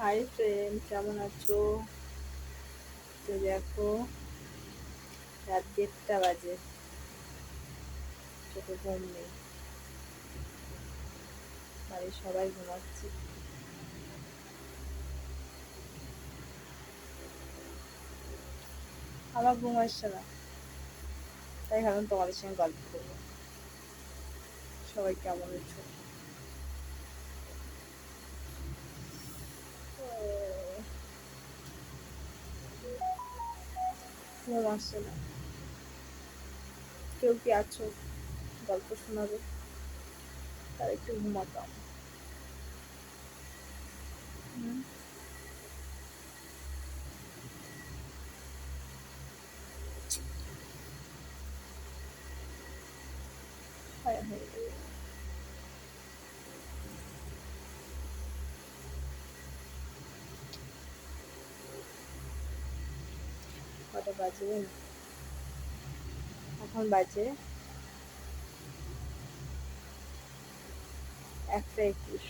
Hi friend কেমন আছো? তো দেখো, রাত দেড়টা বাজে। চোখে ঘুম নেই। বাড়ির সবাই ঘুমাচ্ছে। আমার ঘুম আসছে না। তাই ভাবলাম তোমাদের সঙ্গে গল্প করব। সবাই কেমন আছো? ঘুম আসছে না। কেউ কি আছো? গল্প শোনাবে। তার একটু ঘুমাতাম। হায় হায়। কটা বাজে এখন বাজে একটা একুশ।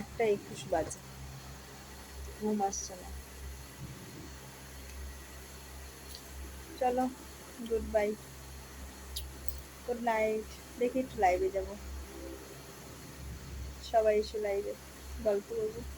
একটা একুশ বাজে। ঘুম আসছে না। চলো গুড বাই গুড নাইট দেখি একটু লাইভে যাব। সবাই এসে লাইভে গল্প করব।